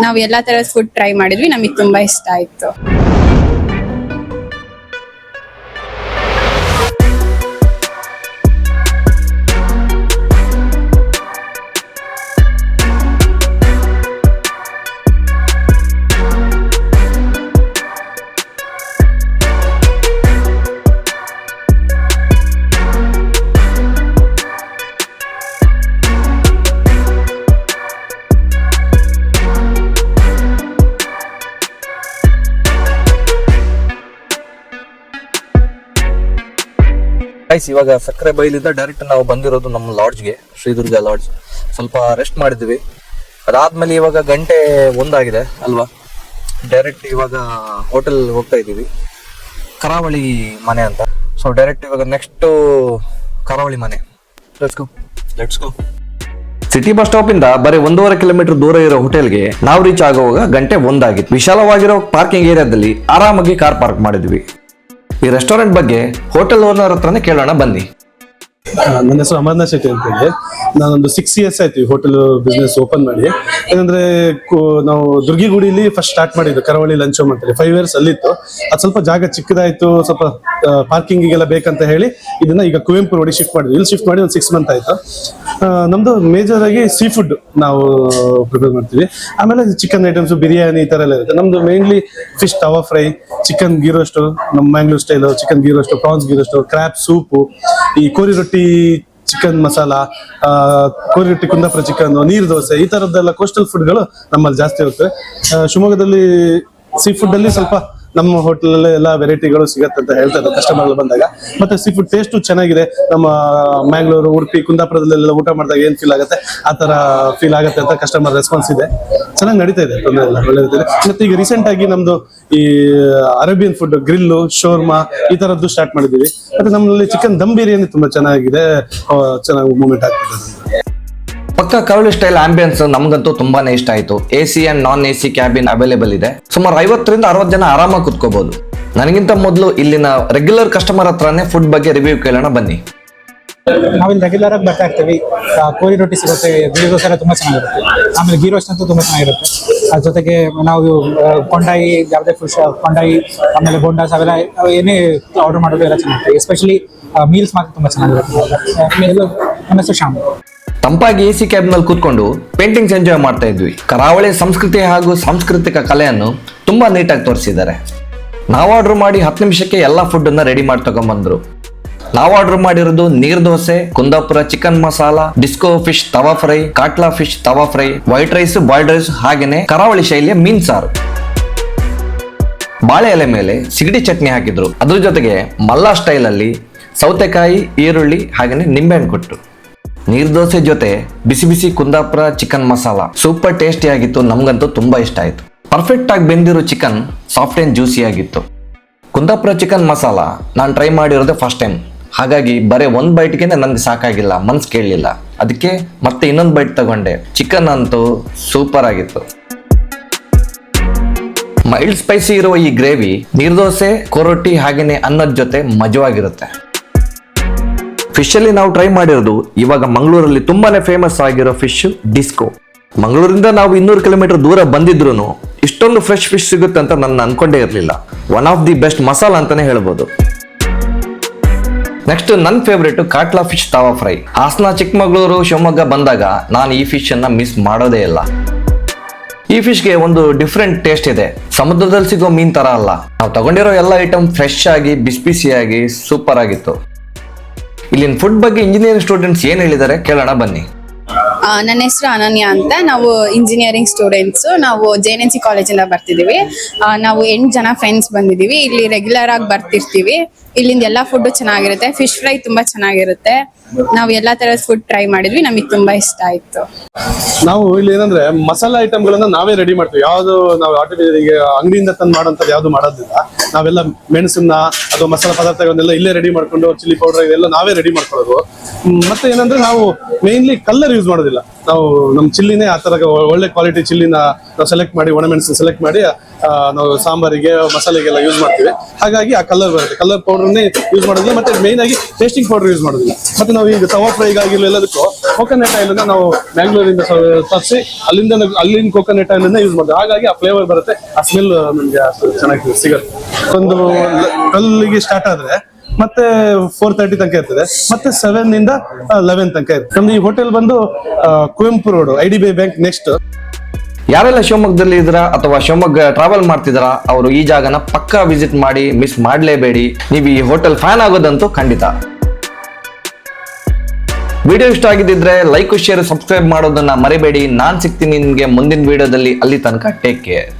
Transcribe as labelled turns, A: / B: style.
A: ನಾವು ಎಲ್ಲಾ ತರದ ಫುಡ್ ಟ್ರೈ ಮಾಡಿದ್ವಿ ನಮಗೆ ತುಂಬಾ ಇಷ್ಟ ಆಯ್ತು.
B: ಗೈಸ್ ಇವಾಗ ಸಕ್ಕರೆ ಬೈಲಿಂದ ಡೈರೆಕ್ಟ್ ನಾವು ಬಂದಿರೋದು ನಮ್ಮ ಲಾಡ್ಜ್ಗೆ ಶ್ರೀದುರ್ಗ ಲಾಡ್ಜ್ ಸ್ವಲ್ಪ ರೆಸ್ಟ್ ಮಾಡಿದ್ವಿ. ಅದಾದ್ಮೇಲೆ ಇವಾಗ ಗಂಟೆ ಒಂದಾಗಿದೆ ಅಲ್ವಾ? ಡೈರೆಕ್ಟ್ ಇವಾಗ ಹೋಟೆಲ್ ಹೋಗ್ತಾ ಇದ್ದೀವಿ. ಕರಾವಳಿ ಮನೆ ಅಂತ. ಸೊ ಡೈರೆಕ್ಟ್ ಇವಾಗ ನೆಕ್ಸ್ಟ್ ಕರಾವಳಿ ಮನೆ. Let's go let's go city bus stop ಇಂದ ಬರೀ ಒಂದೂವರೆ ಕಿಲೋಮೀಟರ್ ದೂರ ಇರೋ ಹೋಟೆಲ್ಗೆ ನಾವು ರೀಚ್ ಆಗುವಾಗ ಗಂಟೆ ಒಂದಾಗಿತ್ತು. ವಿಶಾಲವಾಗಿರೋ ಪಾರ್ಕಿಂಗ್ ಏರಿಯಾದಲ್ಲಿ ಆರಾಮಾಗಿ ಕಾರ್ ಪಾರ್ಕ್ ಮಾಡಿದ್ವಿ. ಈ ರೆಸ್ಟೋರೆಂಟ್ ಬಗ್ಗೆ ಹೋಟೆಲ್ ಓನರ್ ಹತ್ರನೇ ಕೇಳೋಣ ಬನ್ನಿ.
C: ನನ್ನ ಹೆಸರು ಅಮರ್ನಾಥ್ ಶೆಟ್ಟಿ ಅಂತ ಹೇಳಿ ನಾನೊಂದು ಸಿಕ್ಸ್ ಇಯರ್ಸ್ ಆಯ್ತು ಈ ಹೋಟೆಲ್ ಬಿಸ್ನೆಸ್ ಓಪನ್ ಮಾಡಿ. ಏನಂದ್ರೆ ನಾವು ದುರ್ಗಿಗುಡಿಲಿ ಫಸ್ಟ್ ಸ್ಟಾರ್ಟ್ ಮಾಡಿದ್ದು, ಕರಾವಳಿ ಲಂಚ್ ಹೋಮ್ ಅಂತೇಳಿ. ಫೈವ್ ಇಯರ್ಸ್ ಅಲ್ಲಿತ್ತು. ಅದು ಸ್ವಲ್ಪ ಜಾಗ ಚಿಕ್ಕದಾಯ್ತು, ಸ್ವಲ್ಪ ಪಾರ್ಕಿಂಗಿಗೆಲ್ಲ ಬೇಕಂತ ಹೇಳಿ ಇದನ್ನ ಈಗ ಕುವೆಂಪು ರೋಡಿಗೆ ಶಿಫ್ಟ್ ಮಾಡಿದ್ವಿ. ಇಲ್ಲಿ ಶಿಫ್ಟ್ ಮಾಡಿ ಒಂದು ಸಿಕ್ಸ್ ಮಂತ್ ಆಯ್ತು. ನಮ್ದು ಮೇಜರ್ ಆಗಿ ಸೀ ಫುಡ್ ನಾವು ಪ್ರಿಪೇರ್ ಮಾಡ್ತೀವಿ. ಆಮೇಲೆ ಚಿಕನ್ ಐಟಮ್ಸ್ ಬಿರಿಯಾನಿ ಈ ತರ ಎಲ್ಲ ಇರುತ್ತೆ. ನಮ್ದು mainly fish tawa fry chicken ghee roast ನಮ್ಮ Mangalore style chicken ghee roast prawns ghee roast crab soup ಈ ಕೋರಿ ರೊಟ್ಟಿ ಚಿಕನ್ ಮಸಾಲ ಕೋರಿಟ್ಟಿ ಕೋರಿ ರೊಟ್ಟಿ, ಕುಂದಾಪುರ ಚಿಕನ್, ನೀರು ದೋಸೆ, ಈ ತರದ್ದೆಲ್ಲ ಕೋಸ್ಟಲ್ ಫುಡ್ಗಳು ನಮ್ಮಲ್ಲಿ ಜಾಸ್ತಿ ಹೋಗ್ತವೆ ಶಿವಮೊಗ್ಗದಲ್ಲಿ ಸೀ ಫುಡ್ ಅಲ್ಲಿ ಸ್ವಲ್ಪ ನಮ್ಮ ಹೋಟೆಲ್ ಎಲ್ಲ ವೆರೈಟಿಗಳು ಸಿಗತ್ತೆ ಅಂತ ಹೇಳ್ತಾರೆ ಕಸ್ಟಮರ್ ಬಂದಾಗ. ಮತ್ತೆ ಸೀ ಫುಡ್ ಟೇಸ್ಟು ಚೆನ್ನಾಗಿದೆ. ನಮ್ಮ ಮ್ಯಾಂಗ್ಳೂರು ಉಡುಪಿ ಕುಂದಾಪುರದಲ್ಲೆಲ್ಲ ಊಟ ಮಾಡಿದಾಗ ಏನ್ ಫೀಲ್ ಆಗುತ್ತೆ? ಆ ತರ ಫೀಲ್ ಆಗುತ್ತೆ ಅಂತ ಕಸ್ಟಮರ್ ರೆಸ್ಪಾನ್ಸ್ ಇದೆ. ಚೆನ್ನಾಗಿ ನಡೀತಾ ಇದೆ, ತೊಂದರೆ ಇಲ್ಲ, ಒಳ್ಳೆದಿದೆ. ಮತ್ತೆ ಈಗ ರೀಸೆಂಟ್ ಆಗಿ ನಮ್ದು ಈ ಅರೇಬಿಯನ್ ಫುಡ್ ಗ್ರಿಲ್ಲು ಶೋರ್ಮಾ ಈ ತರದ್ದು ಸ್ಟಾರ್ಟ್ ಮಾಡಿದೀವಿ ಮತ್ತೆ ನಮ್ಮಲ್ಲಿ ಚಿಕನ್ ದಮ್ ಬಿರಿಯಾನಿ ತುಂಬಾ ಚೆನ್ನಾಗಿದೆ ಚೆನ್ನಾಗಿ ಮೂವ್ಮೆಂಟ್ ಆಗ್ತಿದೆ.
B: ಪಕ್ಕ ಸ್ಟೈಲ್ ಆಂಬಿಯನ್ಸ್ ನಮಗಂತೂ ತುಂಬಾನೇ ಇಷ್ಟ ಆಯ್ತು. A C and non A C cabin available ಇದೆ. ಸುಮಾರು ಐವತ್ತರಿಂದ ಅರವತ್ತು ಜನ ಆರಾಮಾಗಿ ಕುತ್ಕೋಬಹುದು ನನಗಿಂತ ಮೊದಲು ಇಲ್ಲಿನ ರೆಗ್ಯುಲರ್ ಕಸ್ಟಮರ್ ಹತ್ರನೇ ಫುಡ್ ಬಗ್ಗೆ ರಿವ್ಯೂ ಕೇಳೋಣ ಬನ್ನಿ.
D: ನಾವಿಲ್ಲಿ ರೆಗ್ಯುಲರ್ ಆಗಿ ಬರ್ತಾ ಇರ್ತೀವಿ. ಕೋರಿ ರೊಟ್ಟಿ ಸಿಗುತ್ತೆ. ಗೀ ದೋಸೆ ಎಲ್ಲ ತುಂಬಾ ಚೆನ್ನಾಗಿರುತ್ತೆ. ಆಮೇಲೆ ಗೀ ರೋಸ್ಟ್ ಅಂತೂ ತುಂಬಾ ಚೆನ್ನಾಗಿರುತ್ತೆ. ಅದ್ರ ಜೊತೆಗೆ ನಾವು ಕೊಂಡಾಯಿ, ಯಾವುದೇ ಫುಡ್ ಕೊಂಡಾಯಿ, ಆಮೇಲೆ ಬೋಂಡಾಸ್ ಅವೆಲ್ಲ, ಅವು ಏನೇ ಆರ್ಡರ್ ಮಾಡೋದು ಎಲ್ಲ ಚೆನ್ನಾಗಿರುತ್ತೆ. ಎಸ್ಪೆಷಲಿ ಮೀಲ್ಸ್ ಮಾತ್ರ ತುಂಬಾ ಚೆನ್ನಾಗಿರುತ್ತೆ. ನಮ್ಮ ಹೆಸರು ಶ್ಯಾಮ್.
B: ತಂಪಾಗಿ ಎ ಸಿ ಕ್ಯಾಬ್ನಲ್ಲಿ ಕೂತ್ಕೊಂಡು ಪೇಂಟಿಂಗ್ಸ್ ಎಂಜಾಯ್ ಮಾಡ್ತಾ ಇದ್ವಿ. ಕರಾವಳಿ ಸಂಸ್ಕೃತಿ ಹಾಗೂ ಸಾಂಸ್ಕೃತಿಕ ಕಲೆಯನ್ನು ತುಂಬಾ ನೀಟಾಗಿ ತೋರಿಸಿದ್ದಾರೆ. ನಾವು ಆರ್ಡರ್ ಮಾಡಿ ಹತ್ತು ನಿಮಿಷಕ್ಕೆ ಎಲ್ಲ ಫುಡ್ ಅನ್ನ ರೆಡಿ ಮಾಡಿ ತಗೊಂಡ್ಬಂದ್ರು ನಾವು ಆರ್ಡರ್ ಮಾಡಿರೋದು neer dosa, Kundapura chicken masala disco fish tawa fry catla fish tawa fry white rice boiled rice ಹಾಗೇನೆ ಕರಾವಳಿ ಶೈಲಿಯ ಮೀನ್ ಸಾರು. ಬಾಳೆ ಎಲೆ ಮೇಲೆ ಸಿಗಡಿ ಚಟ್ನಿ ಹಾಕಿದ್ರು. ಅದ್ರ ಜೊತೆಗೆ ಮಲ್ಲಾ ಸ್ಟೈಲ್ ಅಲ್ಲಿ ಸೌತೆಕಾಯಿ, ಈರುಳ್ಳಿ ಹಾಗೆಯೇ ನಿಂಬೆಹಣ್ಣು ಕೊಟ್ಟು ನೀರ್ ದೋಸೆ ಜೊತೆ ಬಿಸಿ ಬಿಸಿ Kundapura chicken masala super tasty ಆಗಿತ್ತು, ನಮ್ಗಂತೂ ತುಂಬಾ ಇಷ್ಟ ಆಯ್ತು. ಪರ್ಫೆಕ್ಟ್ ಆಗಿ ಬೆಂದಿರೋ ಚಿಕನ್ ಸಾಫ್ಟ್ ಅಂಡ್ ಜ್ಯೂಸಿ ಆಗಿತ್ತು. ಕುಂದಾಪುರ ಚಿಕನ್ ಮಸಾಲ ನಾನು ಟ್ರೈ ಮಾಡಿರೋದೇ ಫಸ್ಟ್ ಟೈಮ್ ಹಾಗಾಗಿ ಬರೀ ಒಂದು ಬೈಟ್ಗೆ ನನಗೆ ಸಾಕಾಗಿಲ್ಲ, ಮನ್ಸು ಕೇಳಲಿಲ್ಲ. ಅದಕ್ಕೆ ಮತ್ತೆ ಇನ್ನೊಂದು ಬೈಟ್ ತಗೊಂಡೆ. ಚಿಕನ್ ಅಂತೂ ಸೂಪರ್ ಆಗಿತ್ತು. ಮೈಲ್ಡ್ ಸ್ಪೈಸಿ ಇರುವ ಈ ಗ್ರೇವಿ ನೀರ್ದೋಸೆ, ಕೊರೊಟ್ಟಿ ಹಾಗೇನೆ ಅನ್ನದ ಜೊತೆ ಮಜವಾಗಿರುತ್ತೆ. ಫಿಶ್ ಅಲ್ಲಿ ನಾವು ಟ್ರೈ ಮಾಡಿರೋದು ಇವಾಗ ಮಂಗಳೂರಲ್ಲಿ ತುಂಬಾನೇ ಫೇಮಸ್ ಆಗಿರೋ ಫಿಶ್ ಡಿಸ್ಕೋ ಮಂಗಳೂರಿಂದ ನಾವು ಇನ್ನೂರು ಕಿಲೋಮೀಟರ್ ದೂರ ಬಂದಿದ್ರು ಇಷ್ಟೊಂದು ಫ್ರೆಶ್ ಫಿಶ್ ಸಿಗುತ್ತೆ ಅಂತ ನಾನು ಅನ್ಕೊಂಡೇ ಇರಲಿಲ್ಲ. One of the best masala ಅಂತಾನೆ ಹೇಳ್ಬೋದು. ನೆಕ್ಸ್ಟ್ ನನ್ನ favourite catla fish tawa fry Hassan Chikkamagaluru, Shivamogga ಬಂದಾಗ ನಾನು ಈ ಫಿಶ್ ಅನ್ನ ಮಿಸ್ ಮಾಡೋದೇ ಇಲ್ಲ. ಈ ಫಿಶ್ಗೆ ಒಂದು ಡಿಫ್ರೆಂಟ್ ಟೇಸ್ಟ್ ಇದೆ. ಸಮುದ್ರದಲ್ಲಿ ಸಿಗೋ ಮೀನ್ ತರ ಅಲ್ಲ. ನಾವು ತಗೊಂಡಿರೋ ಎಲ್ಲ ಐಟಮ್ ಫ್ರೆಶ್ ಆಗಿ, ಬಿಸಿ ಬಿಸಿಯಾಗಿ ಸೂಪರ್ ಆಗಿತ್ತು. ಇಲ್ಲಿನ ಫುಡ್ ಬಗ್ಗೆ ಇಂಜಿನಿಯರಿಂಗ್ ಸ್ಟೂಡೆಂಟ್ಸ್ ಏನ್ ಹೇಳಿದ್ದಾರೆ ಕೇಳೋಣ ಬನ್ನಿ.
A: ಆ, ನನ್ನ ಹೆಸರು ಅನನ್ಯ ಅಂತ. ನಾವು ಇಂಜಿನಿಯರಿಂಗ್ ಸ್ಟೂಡೆಂಟ್ಸ್ ನಾವು ಜೆ ಎನ್ ಸಿ ಕಾಲೇಜಿಂದ ಬರ್ತಿದ್ದೀವಿ. ನಾವು ಎಂಟು ಜನ ಫ್ರೆಂಡ್ಸ್ ಬಂದಿದ್ದೀವಿ. ಇಲ್ಲಿ ರೆಗ್ಯುಲರ್ ಆಗಿ ಬರ್ತಿರ್ತೀವಿ. ಇಲ್ಲಿಂದ ಎಲ್ಲ ಫುಡ್ ಚೆನ್ನಾಗಿರುತ್ತೆ. ಫಿಶ್ ಫ್ರೈ ತುಂಬಾ ಚೆನ್ನಾಗಿರುತ್ತೆ. ನಾವು ಎಲ್ಲಾ ತರದ ಫುಡ್ ಟ್ರೈ ಮಾಡಿದ್ವಿ. ನಮಗೆ ತುಂಬಾ ಇಷ್ಟ ಆಯ್ತು.
C: ನಾವು ಇಲ್ಲಿ ಏನಂದ್ರೆ ಮಸಾಲಾ ಐಟಮ್ಗಳನ್ನ ನಾವೇ ರೆಡಿ ಮಾಡ್ತೀವಿ. ಯಾವ್ದು ನಾವು ಅಂಗಡಿಯಿಂದ ತಂದು ಮಾಡೋಂಥದ್ದು ಯಾವ್ದು ಮಾಡೋದಿಲ್ಲ. ನಾವೆಲ್ಲ ಮೆಣಸನ್ನ ಅಥವಾ ಮಸಾಲಾ ಪದಾರ್ಥಗಳನ್ನೆಲ್ಲ ಇಲ್ಲೇ ರೆಡಿ ಮಾಡ್ಕೊಂಡು ಚಿಲ್ಲಿ ಪೌಡರ್ ಇದೆಲ್ಲ ನಾವೇ ರೆಡಿ ಮಾಡ್ಕೊಳ್ಳೋದು. ಮತ್ತೆ ಏನಂದ್ರೆ ನಾವು ಮೇನ್ಲಿ ಕಲ್ಲರ್ ಯೂಸ್ ಮಾಡೋದಿಲ್ಲ. ನಾವು ನಮ್ಮ ಚಿಲ್ಲಿನೇ ಆ ತರ ಒಳ್ಳೆ ಕ್ವಾಲಿಟಿ ಚಿಲ್ಲಿನ ನಾವು ಸೆಲೆಕ್ಟ್ ಮಾಡಿ ಒಣಮೆಣಸು ಸೆಲೆಕ್ಟ್ ಮಾಡಿ ನಾವು ಸಾಂಬಾರಿಗೆ, ಮಸಾಲೆಗೆಲ್ಲ ಯೂಸ್ ಮಾಡ್ತೀವಿ. ಹಾಗಾಗಿ ಆ ಕಲರ್ ಬರುತ್ತೆ. ಕಲರ್ ಪೌಡರ್ನೇ ಯೂಸ್ ಮಾಡೋದಿಲ್ಲ, ಮತ್ತೆ ಮೇನ್ ಆಗಿ ಟೇಸ್ಟಿಂಗ್ ಪೌಡರ್ ಯೂಸ್ ಮಾಡೋದಿಲ್ಲ. ಮತ್ತೆ ನಾವು ಈಗ ತವಾ ಫ್ರೈಗಾಗಿಲ್ಲ ಎಲ್ಲದಕ್ಕೂ ಕೋಕೋನಟ್ ಆಯಿಲ್ ನಾವು ಬ್ಯಾಂಗ್ಳೂರಿಂದ ತರಿಸಿ ಅಲ್ಲಿಂದ ಅಲ್ಲಿನ ಕೋಕೋನಟ್ ಆಯಿಲ್ ಯೂಸ್ ಮಾಡ್ತೀವಿ. ಹಾಗಾಗಿ ಆ ಫ್ಲೇವರ್ ಬರುತ್ತೆ, ಆ ಸ್ಮೆಲ್ ನಮಗೆ ಚೆನ್ನಾಗಿ ಸಿಗುತ್ತೆ. ಒಂದು ಕಲ್ಲಿಗೆ ಸ್ಟಾರ್ಟ್ ಆದ್ರೆ ಮತ್ತೆ ಫೋರ್ ತರ್ಟಿ ತನಕ ಇರ್ತದೆ. ಮತ್ತೆ ಸೆವೆನ್ ಇಂದ ಲೆವೆನ್ ತನಕ ಇರ್ತದೆ. ನಮ್ದು ಈ ಹೋಟೆಲ್ ಬಂದು Kuvempu road I D B bank next
B: ಯಾರೆಲ್ಲ ಶಿವಮೊಗ್ಗದಲ್ಲಿ ಇದ್ದೀರಾ ಅಥವಾ ಶಿವಮೊಗ್ಗ ಟ್ರಾವೆಲ್ ಮಾಡ್ತಿದ್ದೀರಾ, ಅವರು ಈ ಜಾಗನ ಪಕ್ಕಾ ವಿಸಿಟ್ ಮಾಡಿ ಮಿಸ್ ಮಾಡಲೇಬೇಡಿ. ನೀವು ಈ ಹೋಟೆಲ್ ಫ್ಯಾನ್ ಆಗೋದಂತೂ ಖಂಡಿತ. ವಿಡಿಯೋ ಇಷ್ಟ ಆಗಿದ್ದಿದ್ರೆ ಲೈಕ್ ಶೇರ್ ಸಬ್ಸ್ಕ್ರೈಬ್ ಮಾಡೋದನ್ನ ಮರಿಬೇಡಿ. ನಾನ್ ಸಿಗ್ತೀನಿ ನಿಮ್ಗೆ ಮುಂದಿನ ವಿಡಿಯೋದಲ್ಲಿ ಅಲ್ಲಿ ತನಕ ಟೇಕ್ ಕೇರ್